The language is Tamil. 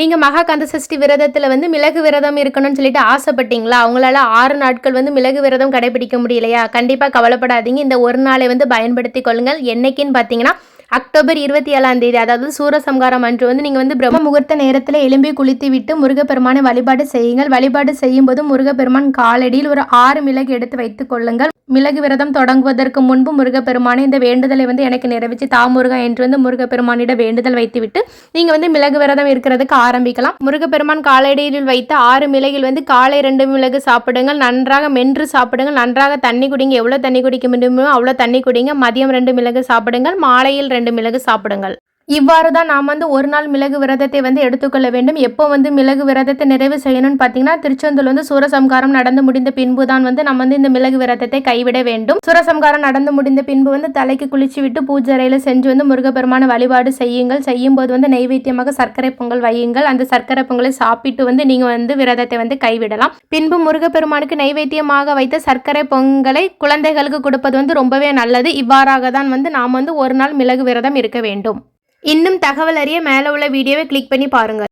நீங்கள் மகா கந்த சஷ்டி விரதத்தில் வந்து மிளகு விரதம் இருக்கணும்னு சொல்லிட்டு ஆசைப்பட்டீங்களா? அவங்களால ஆறு நாட்கள் வந்து மிளகு விரதம் கடைபிடிக்க முடியலையா? கண்டிப்பாக கவலைப்படாதீங்க. இந்த ஒரு நாளை வந்து பயன்படுத்தி கொள்ளுங்கள். என்னைக்குன்னு பார்த்தீங்கன்னா அக்டோபர் இருபத்தி ஏழாம் தேதி அதாவது சூரசம்காரம் அன்று வந்து நீங்கள் வந்து பிரம்ம முகூர்த்த நேரத்தில் எலும்பி குளித்து விட்டு முருகப்பெருமானை வழிபாடு செய்யுங்கள். வழிபாடு செய்யும்போது முருகப்பெருமான் காலடியில் ஒரு ஆறு மிளகு எடுத்து வைத்துக் கொள்ளுங்கள். மிளகு விரதம் தொடங்குவதற்கு முன்பு முருகப்பெருமானை இந்த வேண்டுதலை வந்து எனக்கு நிறைவேற்றி தாமுருகா என்று வந்து முருகப்பெருமானிடம் வேண்டுதல் வைத்துவிட்டு நீங்கள் வந்து மிளகு விரதம் இருக்கிறதுக்கு ஆரம்பிக்கலாம். முருகப்பெருமான் காலையிடையில் வைத்த ஆறு மிளகில் வந்து காலை ரெண்டு மிளகு சாப்பிடுங்கள் நன்றாக மென்று சாப்பிடுங்கள் நன்றாக தண்ணி குடிங்க. எவ்வளோ தண்ணி குடிக்க முடியுமோ அவ்வளோ தண்ணி குடிங்க. மதியம் ரெண்டு மிளகு சாப்பிடுங்கள் மாலையில் ரெண்டு மிளகு சாப்பிடுங்கள். இவ்வாறு தான் நாம் வந்து ஒரு நாள் மிளகு விரதத்தை வந்து எடுத்துக்கொள்ள வேண்டும். எப்போ வந்து மிளகு விரதத்தை நிறைவு செய்யணும்னு பார்த்தீங்கன்னா திருச்செந்தூர் வந்து சூரசம்காரம் நடந்து முடிந்த பின்பு தான் வந்து நம்ம வந்து இந்த மிளகு விரதத்தை கைவிட வேண்டும். சூரசம்காரம் நடந்து முடிந்த பின்பு வந்து தலைக்கு குளிச்சு விட்டு பூஜை அறையில செஞ்சு வந்து முருகப்பெருமான வழிபாடு செய்யுங்கள். செய்யும் போது வந்து நைவேத்தியமாக சர்க்கரை பொங்கல் வையுங்கள். அந்த சர்க்கரை பொங்கலை சாப்பிட்டு வந்து நீங்கள் வந்து விரதத்தை வந்து கைவிடலாம். பின்பு முருகப்பெருமானுக்கு நைவேத்தியமாக வைத்த சர்க்கரை பொங்கலை குழந்தைகளுக்கு கொடுப்பது வந்து ரொம்பவே நல்லது. இவ்வாறாக தான் வந்து நாம் வந்து ஒரு நாள் மிளகு விரதம் இருக்க வேண்டும். இன்னும் தகவல் அறிய மேலே உள்ள வீடியோவை கிளிக் பண்ணி பாருங்கள்.